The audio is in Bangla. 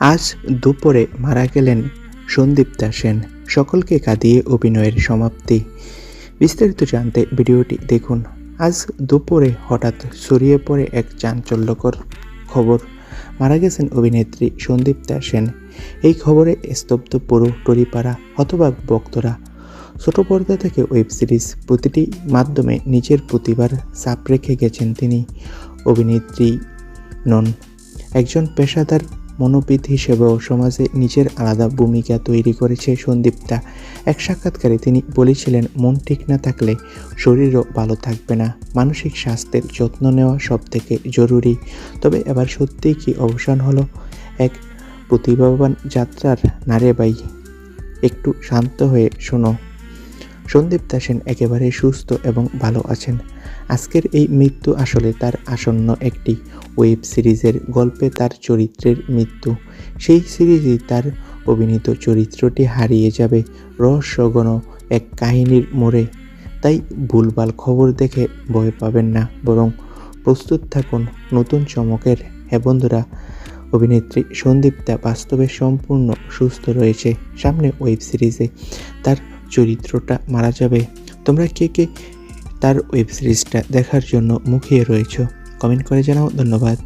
আজ দুপুরে মারা গেলেন সন্দীপ্তা সেন। সকলকে কাঁদিয়ে অভিনয়ের সমাপ্তি। বিস্তারিত জানতে ভিডিওটি দেখুন। আজ দুপুরে হঠাৎ ছড়িয়ে পড়ে এক চাঞ্চল্যকর খবর। মারা গেছেন অভিনেত্রী সন্দীপ্তা সেন। এই খবরে স্তব্ধ পুরো টরিপাড়া হতবাক বক্তরা ছোট পর্দা থেকে ওয়েব সিরিজ প্রতিটি মাধ্যমে নিজের প্রতিভার চাপ রেখে গেছেন তিনি। অভিনেত্রী নন। একজন পেশাদার মনোবিদ হিসেবেও সমাজে নিজের আলাদা ভূমিকা তৈরি করেছে সন্দীপ্তা এক সাক্ষাৎকারে তিনি বলেছিলেন, মন ঠিক না থাকলে শরীরও ভালো থাকবে না। মানসিক স্বাস্থ্যের যত্ন নেওয়া সব থেকে জরুরি। তবে এবার সত্যিই কি অবসান হলো? এক প্রতিভাবান যাত্রার নারে বাই একটু শান্ত হয়ে শোনো। সন্দীপ সেন একেবারে সুস্থ এবং ভালো আছেন। আজকের এই মৃত্যু আসলে তার আসন্ন একটি ওয়েব সিরিজের গল্পে তার চরিত্রের মৃত্যু। সেই সিরিজেই তার অভিনীত চরিত্রটি হারিয়ে যাবে রহস্যগণ এক কাহিনীর মোড়ে। তাই ভুলভাল খবর দেখে ভয় পাবেন না, বরং প্রস্তুত থাকুন নতুন চমকের। হ্যাঁ বন্ধুরা, অভিনেত্রী সন্দীপ্তা বাস্তবে সম্পূর্ণ সুস্থ রয়েছে। সামনে ওয়েব সিরিজে তার চরিত্রটা মারা যাবে। তোমরা কে কে তার ওয়েব সিরিজটা দেখার জন্য মুখিয়ে রয়েছ? কমেন্ট করে জানাও, ধন্যবাদ।